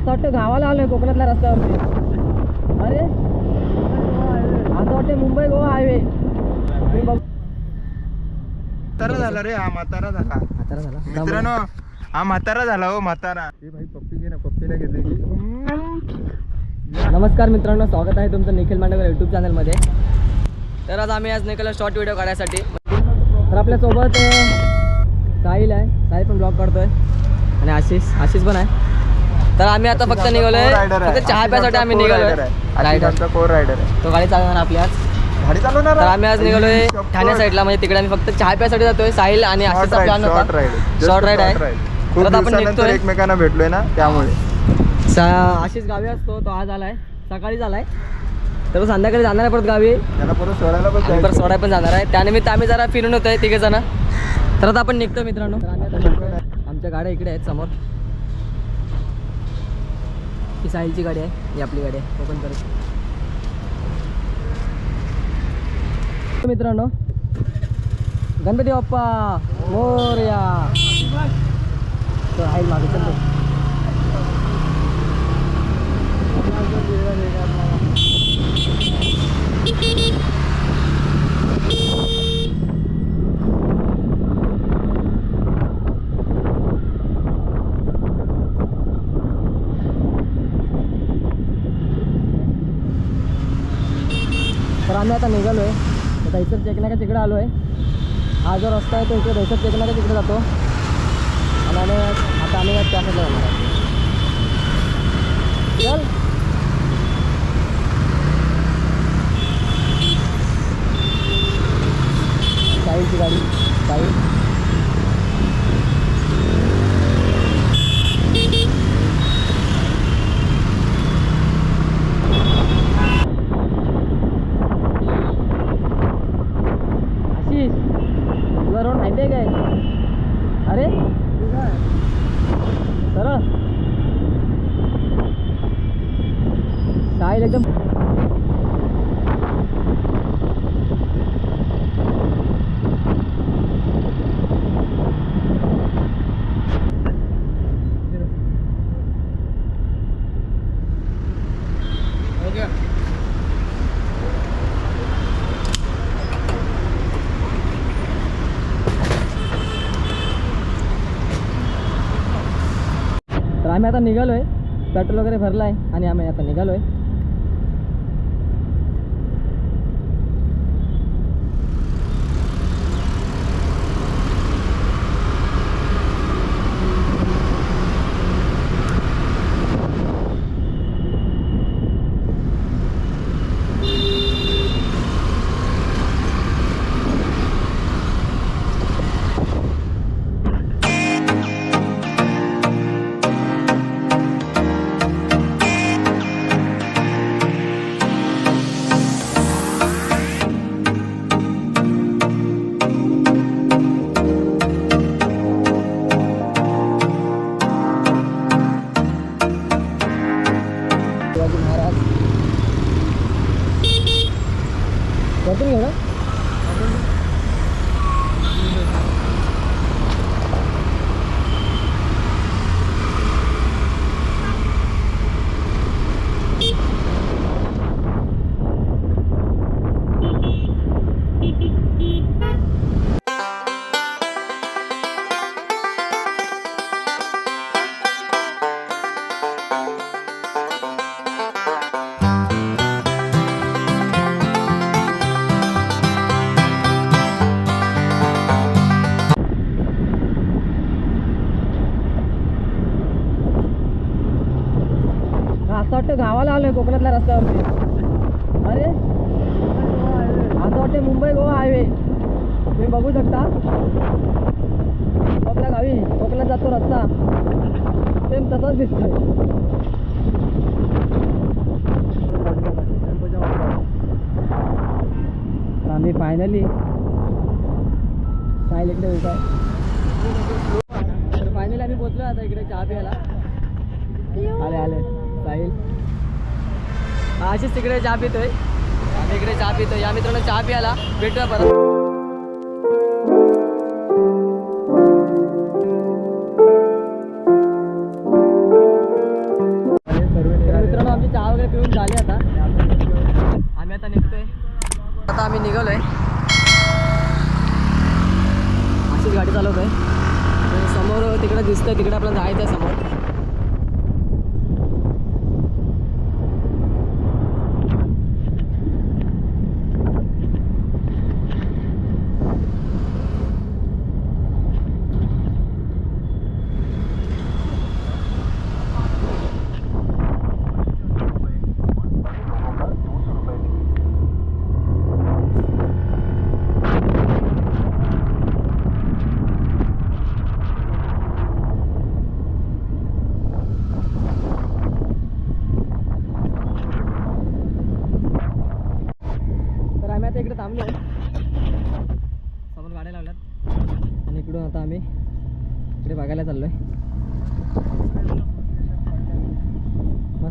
असं वाटतं गावाला आलोय कोकणातल्या रस्त्यावरती अरे असं वाटतं मुंबई गोवा हायवे. म्हातारा झाला रे हा म्हातारा झाला. म्हातारा झाला? मित्रांनो हा म्हातारा झाला हो म्हातारा. हे भाई पप्पी घे ना पप्पीला घेतली नमस्कार मित्रांनो स्वागत आहे तुमचं निखिल मांडकर यूट्यूब चॅनलमध्ये तर आज आम्ही आज निखिल शॉर्ट व्हिडिओ काढायसाठी. तर आपल्यासोबत साहिल आहे. साहिल पण ब्लॉग काढतोय. आणि आशिष आशिष पण आहे. तर आम्ही आता फक्त निघालोय. फक्त चहा प्यासाठी आम्ही निघालोय. रायडर को रायडर आहे. तो गाडी चालवणार आपली आज. गाडी चालवणार तर आम्ही आज निघालोय ठाणे साईडला म्हणजे तिकडे आम्ही फक्त चहा प्यासाठी जातोय. साहिल आणि आशिष आपला शॉर्ट राईड शॉर्ट राईड आहे. खूप आपण निघतोय. एकमेकांना भेटलोय ना त्यामुळे. आशिष गावी असतो तो आज आलाय. सकाळी आलाय तर संध्याकाळी जाणार आहे परत गावी. त्याला परत सोडायला पण परत जायचं. सोडाय पण जाणार आहे. त्यानिमित्त आम्ही जरा फिरून होतोय तिघे जण तर आता आपण निघतो मित्रांनो. आमच्या गाड्या इकडे आहेत समोर. ही साहिलची गाडी आहे ही आपली गाडी आहे. ओपन करत मित्रांनो गणपती बाप्पा मोरया. तो आहे मागे चल Thank you आम्ही आता निघालो आहे तर दहीसर चेकनाका तिकडे आलो आहे हा जो रस्ता आहे तो इकडे दहीसर चेकनाका तिकडे जातो. आणि आम्ही आता आम्ही त्या जाणार आहे. चल. साईडची गाडी. साईड आशिष तुला रोड माहिती आहे काय अरे सरळ पाहिजे एकदम तर आम्ही आता निघालो आहे पेट्रोल वगैरे भरलं आहे आणि आम्ही आता निघालो आहे असं वाटतं गावाला आलोय कोकणातल्या रस्त्यावरती अरे असं वाटतं मुंबई गोवा हायवे तुम्ही बघू शकता. आपल्या गावी कोकणात जातो रस्ता. सेम तसाच दिसतोय. आम्ही फायनली फायनल इकडे उभा आहे. तर फायनली आम्ही पोचलो आता इकडे चहा प्यायला. आले आले. राहील. अशीच तिकडे चहा पितोय. तिकडे चहा पितोय. या मित्रांनो चहा प्यायला भेटूया परत. मित्रांनो चहा वगैरे पिऊन आता. आम्ही आता निघतोय. आता आम्ही निघालोय. अशीच गाडी चालवतोय. समोर तिकडे दिसतंय तिकडे आपल्याला जायचं आहे समोर.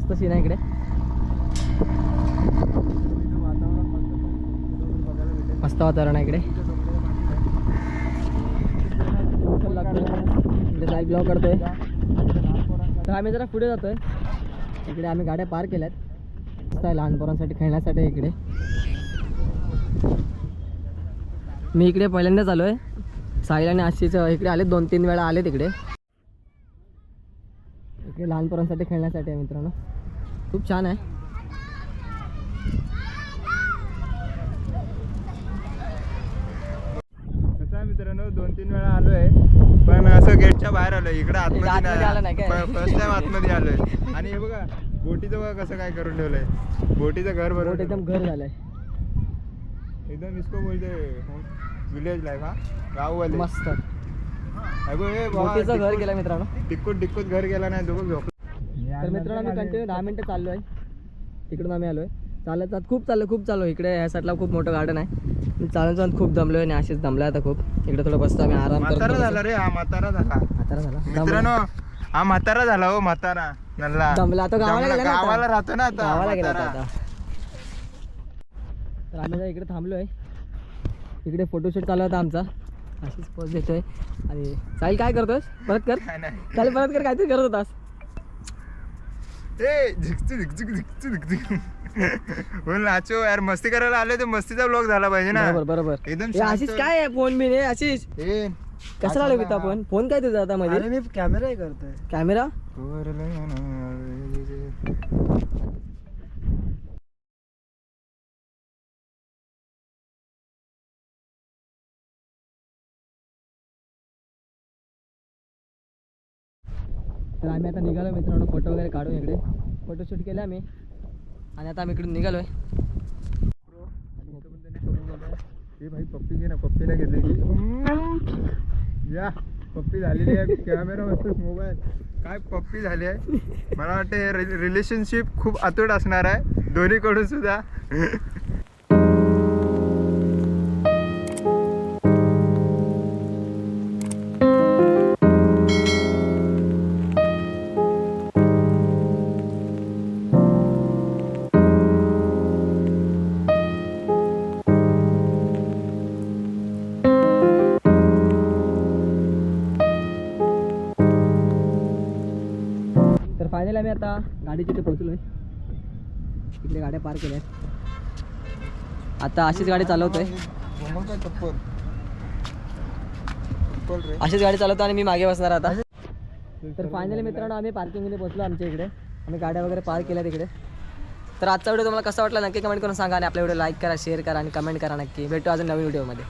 मस्त सीन आहे इकडे. मस्त वातावरण आहे इकडे. इकडे साईड ब्लॉक करतोय. तर आम्ही जरा पुढे जातोय. इकडे आम्ही गाड्या पार केल्यात. मस्त आहे लहान पोरांसाठी खेळण्यासाठी इकडे. मी इकडे पहिल्यांदाच आलो आहे साहिल आणि आशीचं इकडे आले दोन तीन वेळा आले तिकडे इकडे लहान पोरांसाठी खेळण्यासाठी आहे मित्रांनो. खूप छान आहे. मित्रांनो? दोन तीन वेळा आलोय. पण असं गेटच्या बाहेर आलोय. इकडे आतमध्ये? फर्स्ट टाइम आतमध्ये आलोय. आणि हे बघा बोटीचं बघा कसं काय करून ठेवलंय. बोटीचं घर बरोबर. एकदम घर झालंय. एकदम इसको बोलते विलेज लाईफ हा? गाववाले. मस्त. अगो हे बोटीचं घर गेलं मित्रांनो. टिकूट टिकूट घर गेला नाही दोघं झोप तर मित्रांनो आम्ही कंटिन्यू दहा मिनटं चाललो आहे तिकडून आम्ही आलो आहे चालत चालत खूप चाललो खूप चाललो. इकडे ह्या साईडला खूप मोठं गार्डन आहे. मी चालत चालत खूप दमलो आहे आणि असेच दमला आता खूप. इकडे थोडं बसतो आम्ही आराम म्हातारा करतो झाला रे हा म्हातारा झाला. म्हातारा झाला? मित्रांनो हा म्हातारा झाला हो म्हातारा. नल्ला. दमला. तो गावाला दमला, गेला ना आता. गावाला राहतो ना आता गावाला गेला. आता तर आम्ही इकडे थांबलो आहे इकडे फोटोशूट चालू होता आमचा. अशीच पोच देतोय. आणि साहिल काय करतोस परत कर. काय नाही. चालेल परत कर. काहीतरी करत होतास. ए झिकचू झिकचू झिकचू झिकचू. बोल नाचो यार मस्ती करायला आले तर मस्तीचा ब्लॉग झाला पाहिजे ना. बरोबर बरोबर. एकदम ए, आशिष. काय आहे फोन बिन? आहे आशिष. ए कसं लावलं बिता फोन फोन काय तुझा आता मध्ये? मी कॅमेरा करतोय. कॅमेरा? तर आम्ही आता निघालो मित्रांनो फोटो वगैरे काढू इकडे. फोटोशूट केलं आम्ही. आणि आता आम्ही इकडून निघालोय. ए भाई पप्पी घे ना पप्पीला घेतली या पप्पी झालेली आहे कॅमेरा मोबाईल काय पप्पी झाली आहे? मला वाटतं रिलेशनशिप खूप अतूट असणार आहे. दोन्हीकडून सुद्धा. आम्ही आता? गाडी तिथे पोहोचलोय तिकडे गाड्या पार केल्या आता अशीच गाडी चालवतोय. अशीच गाडी चालवतो आणि मी मागे बसणार आता. तर फायनली मित्रांनो आम्ही पार्किंगमध्ये पोहोचलो आमच्या इकडे. आम्ही गाड्या वगैरे पार्क केल्या तिकडे तर आजचा व्हिडिओ तुम्हाला कसा वाटला नक्की कमेंट करून सांगा आणि आपला व्हिडिओ लाईक करा शेअर करा आणि कमेंट करा नक्की. भेटू अजून नवीन व्हिडिओमध्ये